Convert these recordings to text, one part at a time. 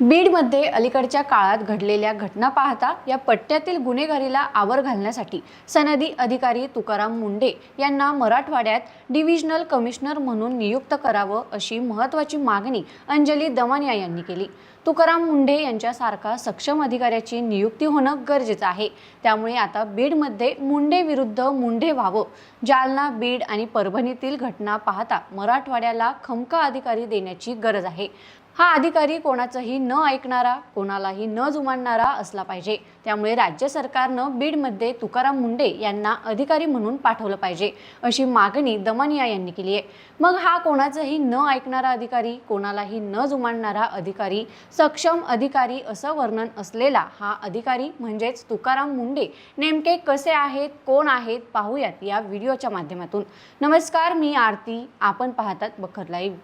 बीडमध्ये अलीकडच्या काळात घडलेल्या घटना पाहता या पट्ट्यातील गुन्हेगारीला आवर घालण्यासाठी सनदी अधिकारी तुकाराम मुंडे यांना मराठवाड्यात डिव्हिजनल कमिशनर म्हणून नियुक्त करावं अशी महत्त्वाची मागणी अंजली दमानिया यांनी केली. तुकाराम मुंढे यांच्यासारखा सक्षम अधिकाऱ्याची नियुक्ती होणं गरजेचं आहे. त्यामुळे आता बीडमध्ये मुंडे विरुद्ध मुंडे व्हावं जालना बीड आणि परभणीतील घटना पाहता मराठवाड्याला खमका अधिकारी देण्याची गरज आहे. हा अधिकारी कोणाचंही न ऐकणारा कोणालाही न जुमानणारा असला पाहिजे. त्यामुळे राज्य सरकारनं बीडमध्ये तुकाराम मुंडे यांना अधिकारी म्हणून पाठवलं पाहिजे अशी मागणी दमानिया यांनी केली आहे. मग हा कोणाचंही न ऐकणारा अधिकारी कोणालाही न जुमानणारा अधिकारी सक्षम अधिकारी असं वर्णन असलेला हा अधिकारी म्हणजेच तुकाराम मुंडे नेमके कसे आहेत कोण आहेत पाहूयात या व्हिडिओच्या माध्यमातून. नमस्कार मी आरती. आपण पाहतात बखर लाईव्ह.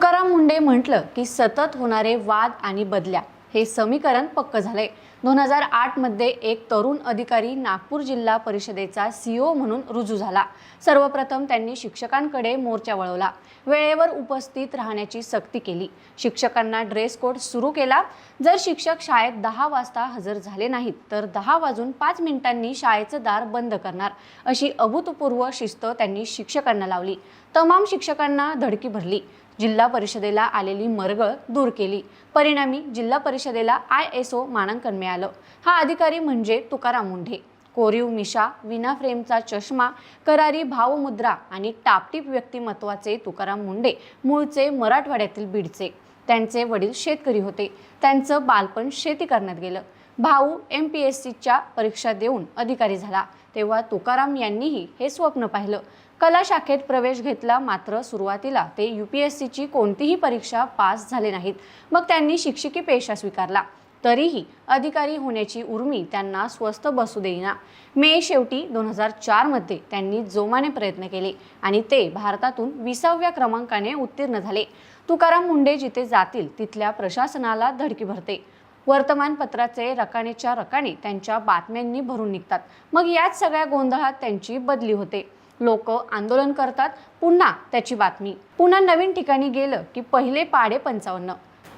तुकाराम मुंडे म्हटलं की सतत होणारे वाद आणि बदल्या हे समीकरण पक्क झालंय. दोन हजार आठमध्ये एक तरुण अधिकारी नागपूर जिल्हा परिषदेचा सीओ म्हणून रुजू झाला. सर्वप्रथम त्यांनी शिक्षकांकडे मोर्चा वळवला. वेळेवर उपस्थित राहण्याची सक्ती केली. शिक्षकांना ड्रेस कोड सुरू केला. जर शिक्षक शाळेत दहा वाजता हजर झाले नाहीत तर दहा वाजून पाच मिनिटांनी शाळेचं दार बंद करणार अशी अभूतपूर्व शिस्त त्यांनी शिक्षकांना लावली. तमाम शिक्षकांना धडकी भरली. जिल्हा परिषदेला आलेली मरगळ दूर केली. परिणामी जिल्हा परिषदेला आय एस ओ मानांकन मिळालं. हा अधिकारी म्हणजे तुकाराम मुंढे. कोरीव मिशा विना फ्रेमचा चष्मा करारी भावमुद्रा आणि टापटीप व्यक्तिमत्वाचे तुकाराम मुंडे मूळचे मराठवाड्यातील बीडचे. त्यांचे वडील शेतकरी होते. त्यांचं बालपण शेती करण्यात गेलं. भाऊ एम पी एस सीच्या परीक्षा देऊन अधिकारी झाला. तेव्हा तुकाराम यांनीही हे स्वप्न पाहिलं. कला शाखेत प्रवेश घेतला मात्र सुरुवातीला ते यू पी एस सीची कोणतीही परीक्षा पास झाले नाहीत. मग त्यांनी शिक्षकी पेशा स्वीकारला. तरीही अधिकारी होण्याची उर्मी त्यांना स्वस्त बसू देईना. मे शेवटी दोन हजार चारमध्ये त्यांनी जोमाने प्रयत्न केले आणि ते भारतातून विसाव्या क्रमांकाने उत्तीर्ण झाले. तुकाराम मुंडे जिथे जातील तिथल्या प्रशासनाला धडकी भरते. वर्तमानपत्राचे रकानेच्या रकाने त्यांच्या बातम्यांनी भरून निघतात. मग याच सगळ्या गोंधळात त्यांची बदली होते. लोक आंदोलन करतात. पुन्हा त्याची बातमी. पुन्हा नवीन ठिकाणी गेलं की पहिले पाडे पंचावन्न.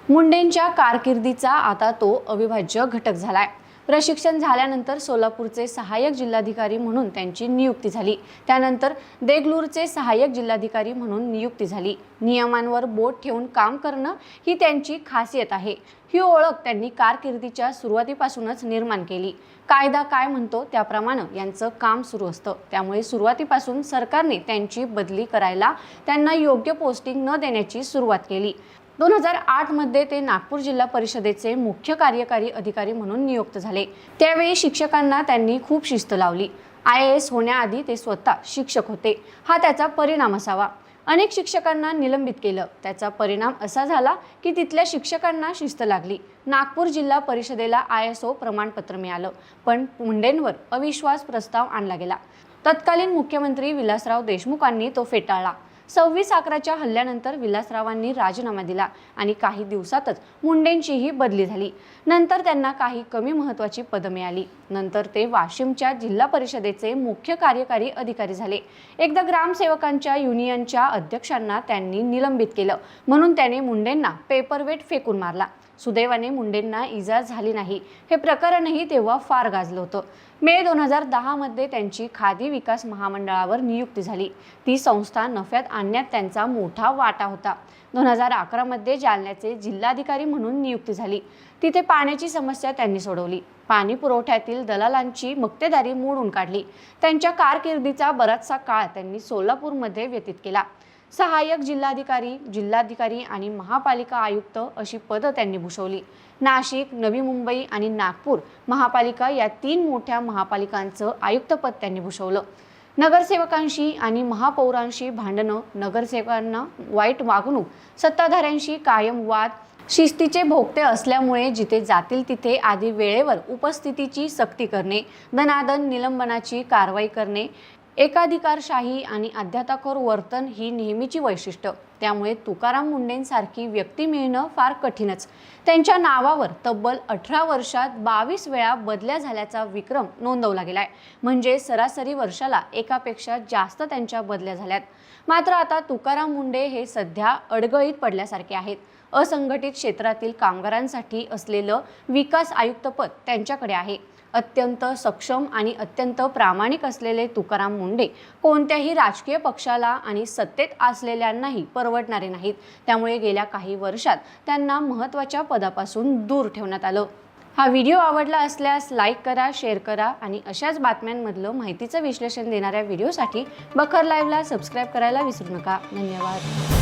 मुंडेंच्या कारकिर्दीचा आता तो अविभाज्य घटक झालाय. प्रशिक्षण झाल्यानंतर सोलापूरचे सहाय्यक जिल्हाधिकारी म्हणून त्यांची नियुक्ती झाली. त्यानंतर देगलूरचे सहाय्यक जिल्हाधिकारी म्हणून नियुक्ती झाली. नियमांवर बोट ठेवून काम करणं ही त्यांची खासियत आहे. ही ओळख त्यांनी कारकिर्दीच्या सुरुवातीपासूनच निर्माण केली. कायदा काय म्हणतो त्याप्रमाणे यांचं काम सुरू असतं. त्यामुळे सुरुवातीपासून सरकारने त्यांची बदली करायला त्यांना योग्य पोस्टिंग न देण्याची सुरुवात केली. दोन हजार आठमध्ये ते नागपूर जिल्हा परिषदेचे मुख्य कार्यकारी अधिकारी म्हणून नियुक्त झाले. त्यावेळी शिक्षकांना त्यांनी खूप शिस्त लावली. आय ए एस होण्याआधी ते स्वतः शिक्षक होते. हा त्याचा परिणाम असावा. अनेक शिक्षकांना निलंबित केलं. त्याचा परिणाम असा झाला की तिथल्या शिक्षकांना शिस्त लागली. नागपूर जिल्हा परिषदेला आय एस ओ प्रमाणपत्र मिळालं. पण मुंडेंवर अविश्वास प्रस्ताव आणला गेला. तत्कालीन मुख्यमंत्री विलासराव देशमुखांनी तो फेटाळला. सव्वीस अकराच्या हल्ल्यानंतर विलासरावांनी राजीनामा दिला आणि काही दिवसातच मुंडेंचीही बदली झाली. नंतर त्यांना काही कमी महत्त्वाची पदं मिळाली. नंतर ते वाशिमच्या जिल्हा परिषदेचे मुख्य कार्यकारी अधिकारी झाले. एकदा ग्रामसेवकांच्या युनियनच्या अध्यक्षांना त्यांनी निलंबित केलं. म्हणून त्याने मुंडेंना पेपरवेट फेकून मारला. सुदैवाने मुंडेंना इजा झाली नाही. हे प्रकरणही तेव्हा फार गाजलं होतं. मे दोन हजार दहामध्ये त्यांची खादी विकास महामंडळावर नियुक्ती झाली. ती संस्था नफ्यात आणण्यात त्यांचा मोठा वाटा होता. दोन हजार अकरामध्ये जालन्याचे जिल्हाधिकारी म्हणून नियुक्ती झाली. तिथे पाण्याची समस्या त्यांनी सोडवली. पाणी पुरवठ्यातील दलालांची मक्तेदारी मोडून काढली. त्यांच्या कारकिर्दीचा बराचसा काळ त्यांनी सोलापूरमध्ये व्यतीत केला. सहाय्यक जिल्हाधिकारी जिल्हाधिकारी आणि महापालिका आयुक्त अशी पदं त्यांनी भूषवली. नाशिक नवी मुंबई आणि नागपूर महापालिका या तीन मोठ्या महापालिकांचं आयुक्तपद त्यांनी भूषवलं. नगरसेवकांशी आणि महापौरांशी भांडणं नगरसेवकांना वाईट वागणूक सत्ताधाऱ्यांशी कायम वाद शिस्तीचे भोगते असल्यामुळे जिथे जातील तिथे आधी वेळेवर उपस्थितीची सक्ती करणे दनादन निलंबनाची कारवाई करणे एकाधिकारशाही आणि अध्याताखोर वर्तन ही नेहमीची वैशिष्ट्य. त्यामुळे तुकाराम मुंडेंसारखी व्यक्ती मिळणं फार कठीणच. त्यांच्या नावावर तब्बल अठरा वर्षात बावीस वेळा बदल्या झाल्याचा विक्रम नोंदवला गेलाय. म्हणजे सरासरी वर्षाला एकापेक्षा जास्त त्यांच्या बदल्या झाल्यात. मात्र आता तुकाराम मुंडे हे सध्या अडगळीत पडल्यासारखे आहेत. असंघटित क्षेत्रातील कामगारांसाठी असलेलं विकास आयुक्तपद त्यांच्याकडे आहे. अत्यंत सक्षम आणि अत्यंत प्रामाणिक असलेले तुकाराम मुंडे कोणत्याही राजकीय पक्षाला आणि सत्तेत असलेल्यांनाही परवडणारे नाहीत. त्यामुळे गेल्या काही वर्षात त्यांना महत्त्वाच्या पदापासून दूर ठेवण्यात आलं. हा व्हिडिओ आवडला असल्यास लाईक करा शेअर करा आणि अशाच बातम्यांमधलं माहितीचं विश्लेषण देणाऱ्या व्हिडिओसाठी बखर लाईव्हला सबस्क्राईब करायला विसरू नका. धन्यवाद.